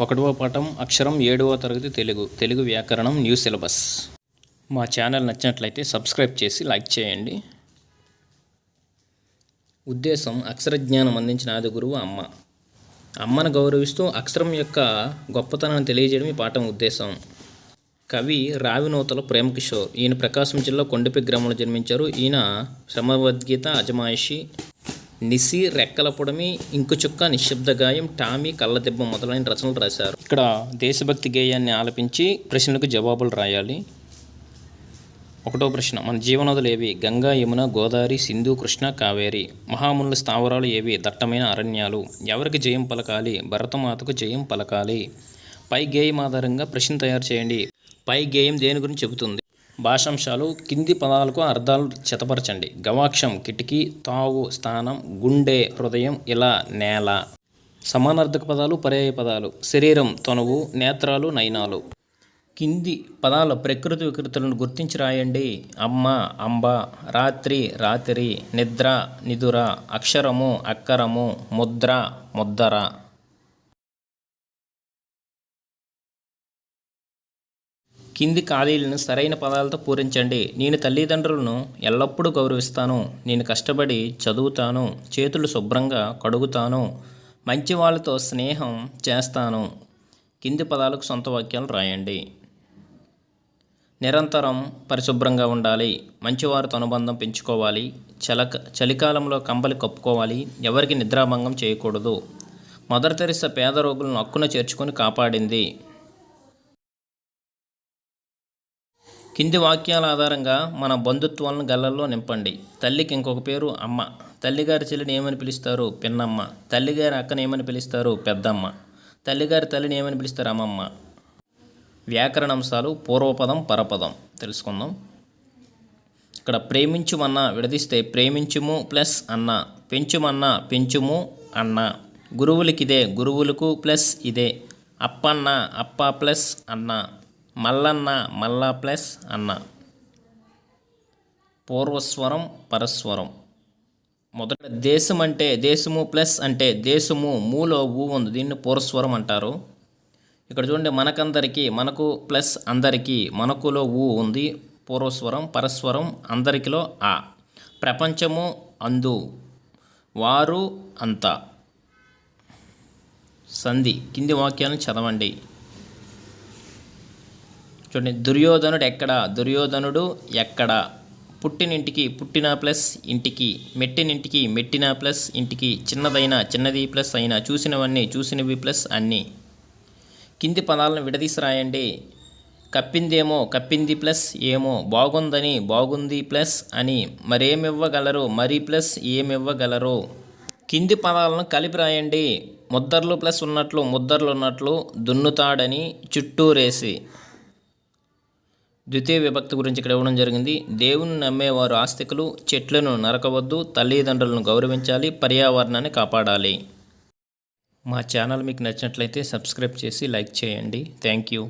ఒకటవ పాఠం అక్షరం ఏడవ తరగతి తెలుగు తెలుగు వ్యాకరణం న్యూ సిలబస్. మా ఛానల్ నచ్చినట్లయితే సబ్స్క్రైబ్ చేసి లైక్ చేయండి. ఉద్దేశం అక్షర జ్ఞానం అందించిన ఆది గురువు అమ్మ. అమ్మను గౌరవిస్తూ అక్షరం యొక్క గొప్పతనాన్ని తెలియజేయడం ఈ పాఠం ఉద్దేశం. కవి రావినూతల ప్రేమకిషోర్. ఈయన ప్రకాశం జిల్లా కొండపి గ్రామంలో జన్మించారు. ఈయన శ్రమవద్గీత అజమాయిషి నిసి రెక్కల పొడమి ఇంకు చుక్క నిశ్శబ్ద గాయం టామీ కళ్ళదెబ్బ మొదలైన రచనలు రాశారు. ఇక్కడ దేశభక్తి గేయాన్ని ఆలపించి ప్రశ్నలకు జవాబులు రాయాలి. ఒకటో ప్రశ్న మన జీవనదులు ఏవి? గంగా యమున గోదావరి సింధు కృష్ణ కావేరి. మహామునుల స్థావరాలు ఏవి? దట్టమైన అరణ్యాలు. ఎవరికి జయం పలకాలి? భరతమాతకు జయం పలకాలి. పై గేయం ఆధారంగా ప్రశ్న తయారు చేయండి. పై గేయం దేని గురించి చెబుతుంది? భాషాంశాలు కింది పదాలకు అర్థాలు చెతపరచండి. గవాక్షం కిటికీ తావు స్థానం గుండె హృదయం ఇలా నేల. సమానార్థక పదాలు పర్యాయ పదాలు. శరీరం తనువు నేత్రాలు నయనాలు. కింది పదాల ప్రకృతి వికృతులను గుర్తించి రాయండి. అమ్మ అంబ రాత్రి రాత్రి నిద్ర నిదుర అక్షరము అక్కరము ముద్ర ముద్దర. కింది ఖాళీలను సరైన పదాలతో పూరించండి. నేను తల్లిదండ్రులను ఎల్లప్పుడూ గౌరవిస్తాను. నేను కష్టపడి చదువుతాను. చేతులు శుభ్రంగా కడుగుతాను. మంచి వాళ్ళతో స్నేహం చేస్తాను. కింది పదాలకు సొంత వాక్యాలు రాయండి. నిరంతరం పరిశుభ్రంగా ఉండాలి. మంచివారితో అనుబంధం పెంచుకోవాలి. చలక చలికాలంలో కంబలి కప్పుకోవాలి. ఎవరికి నిద్రాభంగం చేయకూడదు. మదర్ తెరిస పేద రోగులను హక్కున చేర్చుకొని కాపాడింది. కింది వాక్యాల ఆధారంగా మన బంధుత్వాలను గల్లల్లో నింపండి. తల్లికి ఇంకొక పేరు అమ్మ. తల్లిగారి చెల్లిని ఏమని పిలుస్తారు? పిన్నమ్మ. తల్లిగారి అక్కని ఏమని పిలుస్తారు? పెద్దమ్మ. తల్లిగారి తల్లిని ఏమని పిలుస్తారు? అమ్మమ్మ. వ్యాకరణాంశాలు పూర్వపదం పరపదం. తెలుసుకుందాం. ఇక్కడ ప్రేమించుమన్న విడదీస్తే ప్రేమించుము ప్లస్ అన్న. పెంచుమన్న పెంచుము అన్న. గురువులకిదే గురువులకు ప్లస్ ఇదే. అప్పన్న అప్ప ప్లస్ అన్న. మల్లన్న మల్ల ప్లస్ అన్న. పూర్వస్వరం పరస్వరం. మొదట దేశం అంటే దేశము ప్లస్ అంటే దేశము మూలో ఊ ఉంది. దీన్ని పూర్వస్వరం అంటారు. ఇక్కడ చూడండి మనకందరికీ మనకు ప్లస్ అందరికీ మనకులో ఊ ఉంది. పూర్వస్వరం పరస్వరం అందరికిలో ఆ. ప్రపంచము అందు. వారు అంతా. సంధి. కింది వాక్యాలను చదవండి. చూడండి దుర్యోధనుడు ఎక్కడ? దుర్యోధనుడు ఎక్కడ? పుట్టినింటికి పుట్టిన ప్లస్ ఇంటికి మెట్టినింటికి మెట్టిన ప్లస్ ఇంటికి చిన్నదైన చిన్నది ప్లస్ అయిన చూసినవన్నీ చూసినవి ప్లస్ అన్నీ. కింది పదాలను విడదీసి రాయండి కప్పిందేమో కప్పింది ప్లస్ ఏమో బాగుందని బాగుంది ప్లస్ అని మరేమివ్వగలరు? మరి ప్లస్ ఏమివ్వగలరు? కింది పదాలను కలిపి రాయండి ముద్దర్లు ప్లస్ ఉన్నట్లు ముద్దర్లు ఉన్నట్లు దున్నుతాడని చుట్టూరేసి. ద్వితీయ విభక్తి గురించి ఇక్కడ ఇవ్వడం జరిగింది. దేవుని నమ్మేవారు ఆస్తికులు చెట్లను నరకవద్దు తల్లిదండ్రులను గౌరవించాలి పర్యావరణాన్ని కాపాడాలి. మా ఛానల్ మీకు నచ్చినట్లయితే సబ్స్క్రైబ్ చేసి లైక్ చేయండి. Thank you.